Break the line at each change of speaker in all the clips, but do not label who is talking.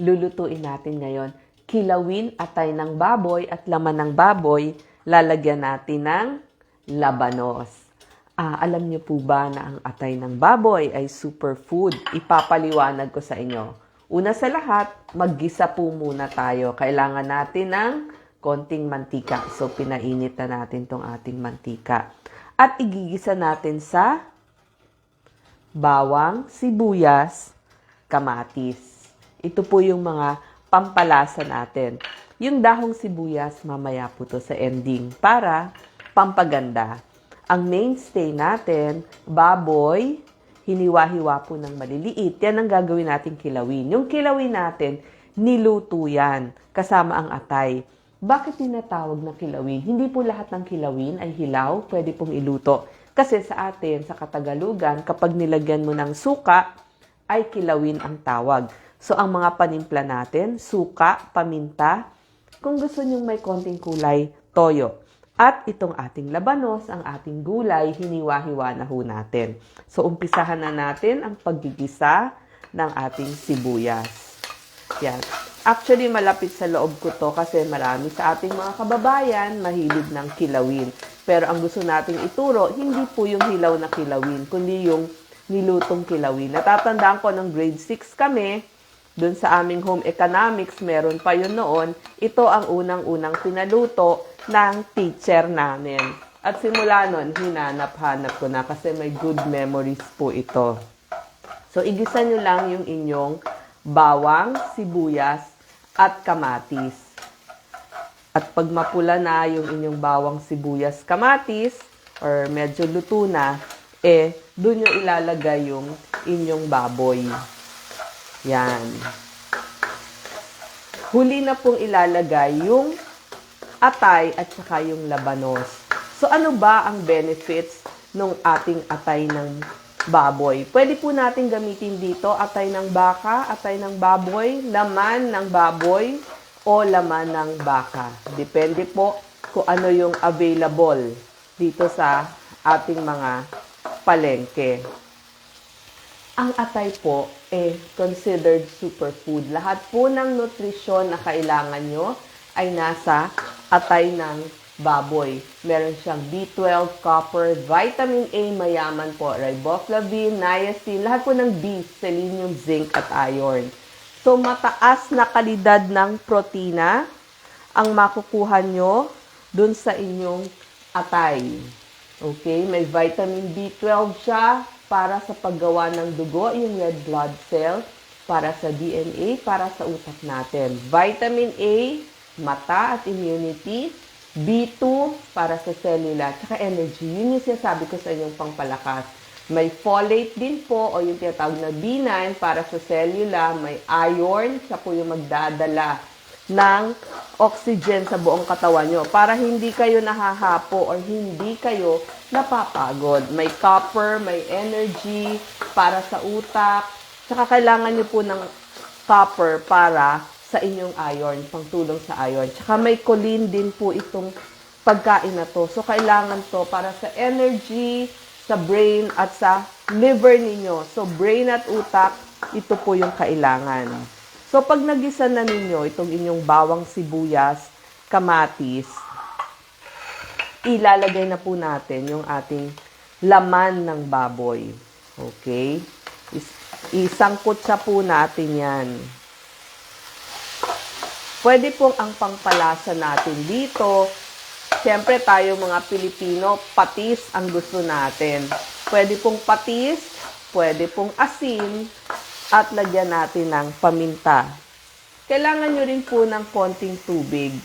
lulutuin natin ngayon. Kilawin, atay ng baboy at laman ng baboy, lalagyan natin ng labanos. Ah, alam niyo po ba na ang atay ng baboy ay superfood? Ipapaliwanag ko sa inyo. Una sa lahat, maggisa po muna tayo. Kailangan natin ng konting mantika. So, pinainit na natin tong ating mantika. At igigisa natin sa bawang, sibuyas, kamatis. Ito po yung mga pampalasa natin. Yung dahong sibuyas, mamaya po to sa ending para pampaganda. Ang mainstay natin, baboy, hiniwa-hiwa po ng maliliit. Yan ang gagawin natin kilawin. Yung kilawin natin, niluto yan, kasama ang atay. Bakit tinatawag na kilawin? Hindi po lahat ng kilawin ay hilaw, pwede pong iluto. Kasi sa atin, sa Katagalugan, kapag nilagyan mo ng suka, ay kilawin ang tawag. So, ang mga panimpla natin, suka, paminta, kung gusto nyong may konting kulay, toyo. At itong ating labanos, ang ating gulay, hiniwa-hiwa na ho natin. So, umpisahan na natin ang paggigisa ng ating sibuyas. Yan. Actually, malapit sa loob ko to kasi marami sa ating mga kababayan mahilig ng kilawin. Pero ang gusto nating ituro, hindi po yung hilaw na kilawin, kundi yung nilutong kilawin. Natatandaan ko ng grade 6 kami, dun sa aming home economics, meron pa yun noon. Ito ang unang-unang pinaluto ng teacher namin. At simula nun, hinanap-hanap ko na kasi may good memories po ito. So, igisa nyo lang yung inyong bawang, sibuyas, at kamatis. At pag mapula na yung inyong bawang, sibuyas, kamatis, or medyo luto na, eh, dun nyo ilalagay yung inyong baboy. Yan. Huli na pong ilalagay yung atay at saka yung labanos. So ano ba ang benefits ng ating atay ng baboy? Pwede po natin gamitin dito atay ng baka, atay ng baboy, laman ng baboy, o laman ng baka. Depende po kung ano yung available dito sa ating mga palengke. Ang atay po eh considered superfood. Lahat po ng nutrisyon na kailangan nyo ay nasa atay ng baboy. Meron siyang B12, copper, vitamin A, mayaman po, riboflavin, niacin, lahat po ng B, selenium, zinc, at iron. So, mataas na kalidad ng protina ang makukuha nyo dun sa inyong atay. Okay? May vitamin B12 siya para sa paggawa ng dugo, yung red blood cell, para sa DNA, para sa utak natin. Vitamin A, mata at immunity. B2, para sa cellular, tsaka energy. Yun yung sinasabi ko sa inyong pangpalakas. May folate din po o yung tinatawag na B9 para sa cellular. May iron, siya po yung magdadala ng oxygen sa buong katawan nyo para hindi kayo nahahapo or hindi kayo napapagod. May copper, may energy para sa utak. Saka kailangan nyo po ng copper para sa inyong iron, pangtulong sa iron. Tsaka may choline din po itong pagkain na to. So, kailangan to para sa energy, sa brain, at sa liver ninyo. So, brain at utak, ito po yung kailangan. So, pag nagisa na ninyo itong inyong bawang sibuyas, kamatis, ilalagay na po natin yung ating laman ng baboy. Okay? Is- isangkot siya po natin yan. Pwede pong ang pangpalasa natin dito. Siyempre tayo mga Pilipino, patis ang gusto natin. Pwede pong patis, pwede pong asin, at lagyan natin ng paminta. Kailangan nyo rin po ng konting tubig.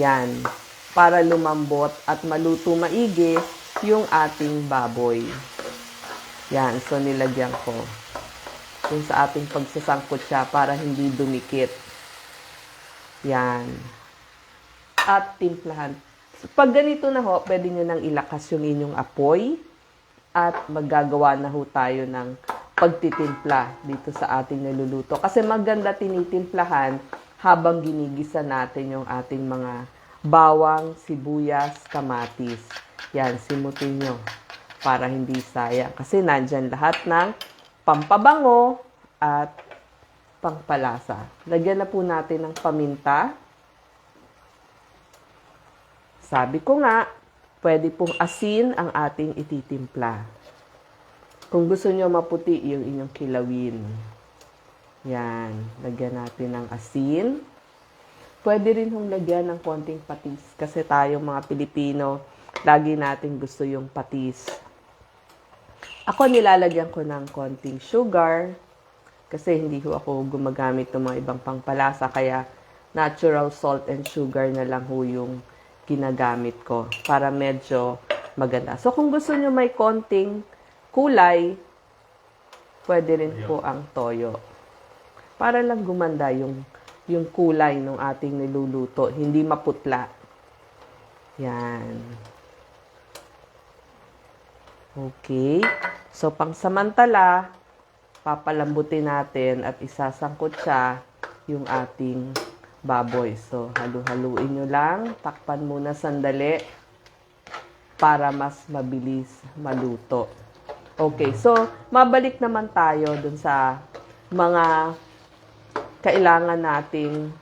Yan. Para lumambot at maluto maigi yung ating baboy. Yan. So, nilagyan ko. Yung sa ating pagsasangkot siya para hindi dumikit. Yan. At timplahan. So, pag ganito na ho, pwede nyo nang ilakas yung inyong apoy at magagawa na ho tayo ng pagtitimpla dito sa ating niluluto. Kasi maganda tinitimplahan habang ginigisa natin yung ating mga bawang, sibuyas, kamatis. Yan, simutin nyo para hindi sayang. Kasi nandyan lahat ng pampabango at pangpalasa. Lagyan na po natin ng paminta. Sabi ko nga, pwede pong asin ang ating ititimpla. Kung gusto nyo maputi yung inyong kilawin. Yan. Lagyan natin ng asin. Pwede rin hong lagyan ng konting patis. Kasi tayo mga Pilipino, lagi natin gusto yung patis. Ako nilalagyan ko ng konting sugar. Kasi hindi ho ako gumagamit ng mga ibang pangpalasa. Kaya natural salt and sugar na lang ho yung ginagamit ko. Para medyo maganda. So kung gusto nyo may konting kulay, pwede rin po ang toyo. Para lang gumanda yung, yung kulay ng ating niluluto. Hindi maputla. Yan. Okay. So, pangsamantala, papalambutin natin at isasangkot siya yung ating baboy. So, halu-haluin nyo lang. Takpan muna sandali para mas mabilis maluto. Okay, so mabalik naman tayo dun sa mga kailangan nating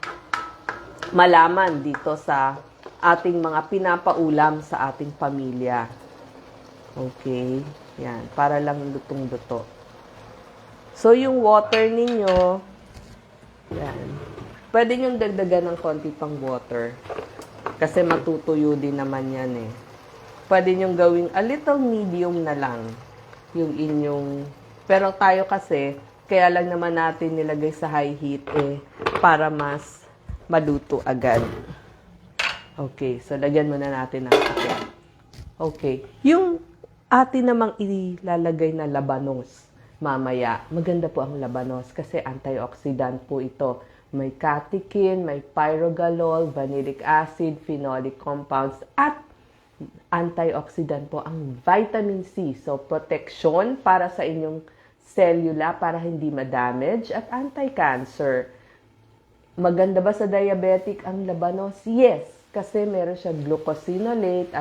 malaman dito sa ating mga pinapaulam sa ating pamilya. Okay, yan, para lang lutong-luto. So, yung water ninyo, yan, pwede nyong dagdagan ng konti pang water. Kasi matutuyo din naman yan eh. Pwede nyong gawing a little medium na lang yung inyong... Pero tayo kasi, kaya lang naman natin nilagay sa high heat eh, para mas maluto agad. Okay, so lagyan muna natin ng asin. Okay, yung atin namang ilalagay na labanos mamaya, maganda po ang labanos kasi antioxidant po ito. May catechin, may pyrogalol, vanillic acid, phenolic compounds, at antioxidant po ang vitamin C. So, protection para sa inyong cellula para hindi ma-damage at anti-cancer. Maganda ba sa diabetic ang labanos? Yes, kasi meron siya glucosinolate,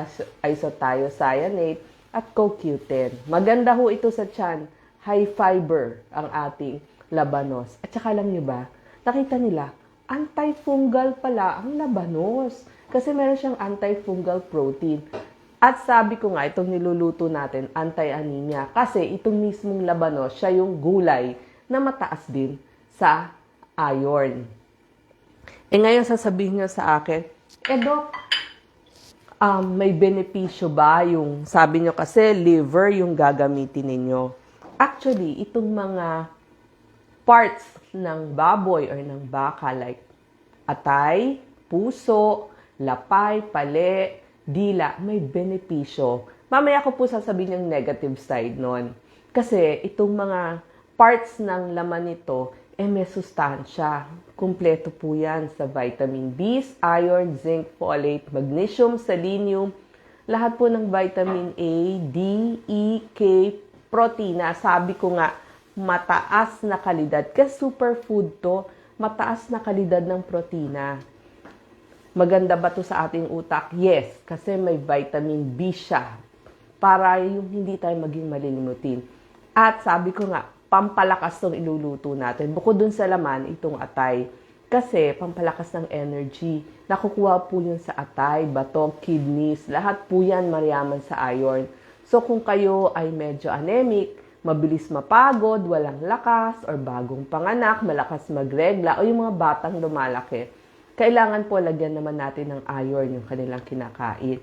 isothiocyanate, at CoQ10. Maganda ho ito sa tiyan. High fiber ang ating labanos. At saka alam nyo ba, nakita nila, antifungal pala ang labanos. Kasi meron siyang antifungal protein. At sabi ko nga, itong niluluto natin, anti-anemia. Kasi itong mismong labanos, siya yung gulay na mataas din sa iron. Eh ngayon sasabihin nyo sa akin, eh Dok, um, may benepisyo ba yung, sabi nyo kasi, liver yung gagamitin ninyo. Actually, itong mga parts ng baboy or ng baka like atay, puso, lapay, pale, dila, may benepisyo. Mamaya ko po sasabihin yung negative side nun. Kasi itong mga parts ng laman nito, eh may sustansya. Kumpleto po yan sa vitamin B, iron, zinc, folate, magnesium, selenium, lahat po ng vitamin A, D, E, K, protina. Sabi ko nga, mataas na kalidad. Kasi superfood to, mataas na kalidad ng protina. Maganda ba to sa ating utak? Yes, kasi may vitamin B siya para yung hindi tayo maging malilimutin. At sabi ko nga, pampalakas tong iluluto natin. Bukod dun sa laman, itong atay. Kasi pampalakas ng energy. Nakukuha po yun sa atay, bato, kidneys. Lahat po yan mariaman sa iron. So kung kayo ay medyo anemic, mabilis mapagod, walang lakas, or bagong panganak, malakas magregla, o yung mga batang lumalaki, kailangan po lagyan naman natin ng iron yung kanilang kinakain.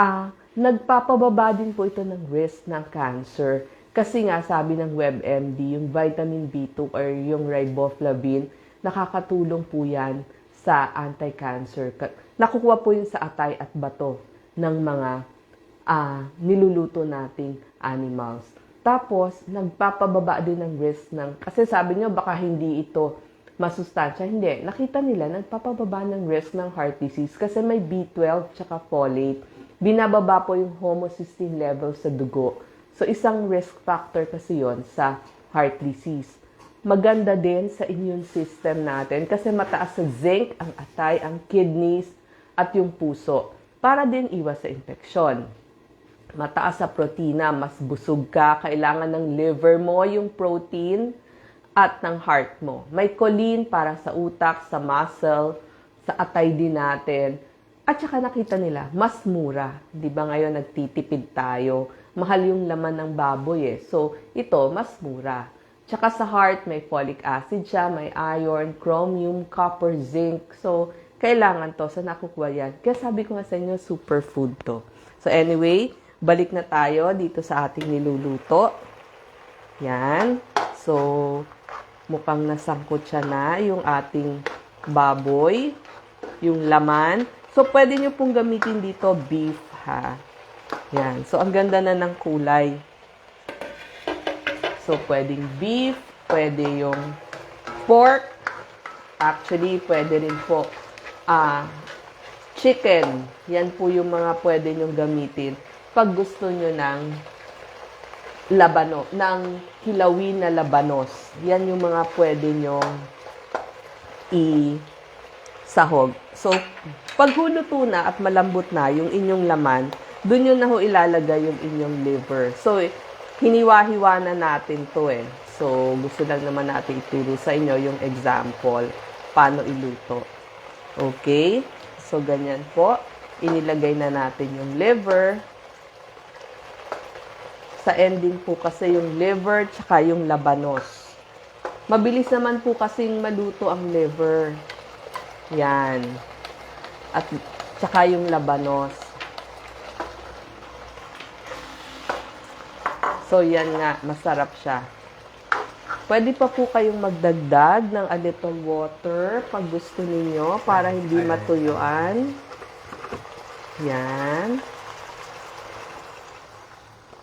Ah, nagpapababa din po ito ng risk ng cancer. Kasi nga sabi ng WebMD, yung vitamin B2 or yung riboflavin, nakakatulong po yan sa anti-cancer. Nakukuha po yun sa atay at bato ng mga ah, niluluto nating animals. Tapos, nagpapababa din ng risk ng, kasi sabi nyo baka hindi ito masustansya. Hindi. Nakita nila, nagpapababa ng risk ng heart disease kasi may B12 tsaka folate. Binababa po yung homocysteine level sa dugo. So, isang risk factor kasi yon sa heart disease. Maganda din sa immune system natin kasi mataas sa zinc, ang atay, ang kidneys, at yung puso para din iwas sa infeksyon. Mataas sa protina, mas busog ka, kailangan ng liver mo yung protein at ng heart mo. May choline para sa utak, sa muscle, sa atay din natin. At saka nakita nila, mas mura. Di ba ngayon nagtitipid tayo? Mahal yung laman ng baboy eh. So, ito, mas mura. Tsaka sa heart, may folic acid siya, may iron, chromium, copper, zinc. So, kailangan to sa nakukuha yan. Kaya sabi ko nga sa inyo, superfood to. So, anyway, balik na tayo dito sa ating niluluto. Yan. So, mukhang nasangkot siya na yung ating baboy, yung laman. So, pwede nyo pong gamitin dito beef, ha? Yan. So, ang ganda na ng kulay. So, pwedeng beef, pwede yung pork. Actually, pwede rin po ah chicken. Yan po yung mga pwede nyong gamitin pag gusto nyo ng labano, ng kilawin na labanos. Yan yung mga pwede nyong i-sahog. So, pag huluto na at malambot na yung inyong laman, dun yun na ho ilalagay yung inyong liver. So, hiniwa-hiwa na natin to eh. So, gusto lang naman natin ituro sa inyo yung example paano iluto. Okay? So, ganyan po. Inilagay na natin yung liver. Sa ending po kasi yung liver tsaka yung labanos. Mabilis naman po kasing maluto ang liver. Yan. At tsaka yung labanos. So, yan nga. Masarap siya. Pwede pa po kayong magdagdag ng a little water pag gusto ninyo para hindi matuyuan. Yan.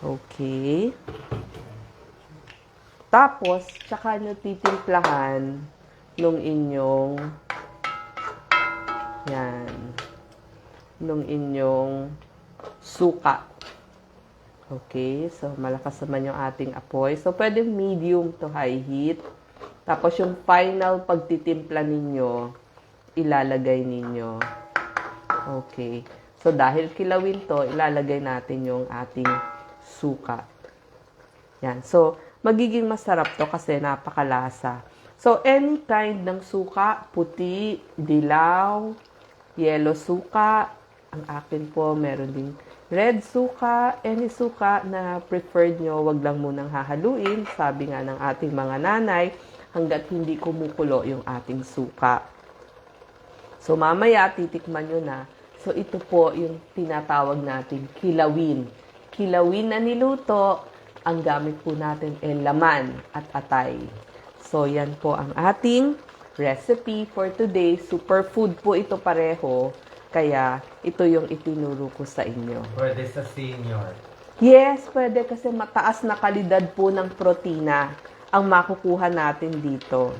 Okay. Tapos, tsaka nyo titimplahan nung inyong yan. Nung inyong suka. Okay, so malakas naman yung ating apoy. So, pwede medium to high heat. Tapos, yung final pagtitimpla ninyo, ilalagay ninyo. Okay. So, dahil kilawin to, ilalagay natin yung ating suka. Yan. So, magiging masarap to kasi napakalasa. So, any kind ng suka, puti, dilaw, yellow suka, ang akin po, meron din red suka, any suka na preferred nyo, wag lang munang hahaluin. Sabi nga ng ating mga nanay, hanggat hindi kumukulo yung ating suka. So, mamaya, titikman nyo na. So, ito po yung tinatawag natin kilawin. Kilawin na niluto, ang gamit po natin ay laman at atay. So, yan po ang ating recipe for today. Superfood po ito pareho. Kaya, ito yung itinuro ko sa inyo.
Pwede sa senior.
Yes, pwede kasi mataas na kalidad po ng protina ang makukuha natin dito.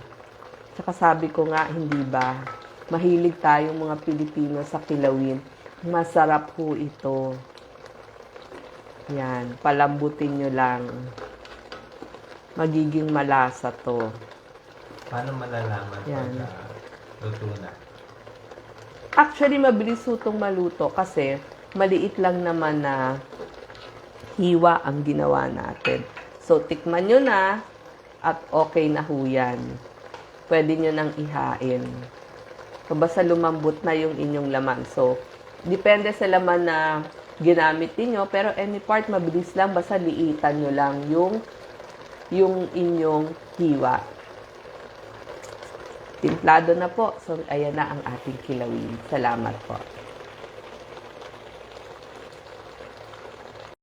Tsaka sabi ko nga, hindi ba, mahilig tayong mga Pilipino sa kilawin. Masarap po ito. Yan, palambutin nyo lang. Magiging malasa to.
Paano malalaman
Yan.
pagka luto na?
Actually, mabilis itong maluto kasi maliit lang naman na hiwa ang ginawa natin. So, tikman nyo na at okay na ho yan. Pwede nyo nang ihain. So, basta lumambot na yung inyong laman. So, depende sa laman na ginamit niyo pero any part mabilis lang, basta liitan nyo lang yung, yung inyong hiwa. Timplado na po. So, ayan na ang ating kilawin. Salamat po.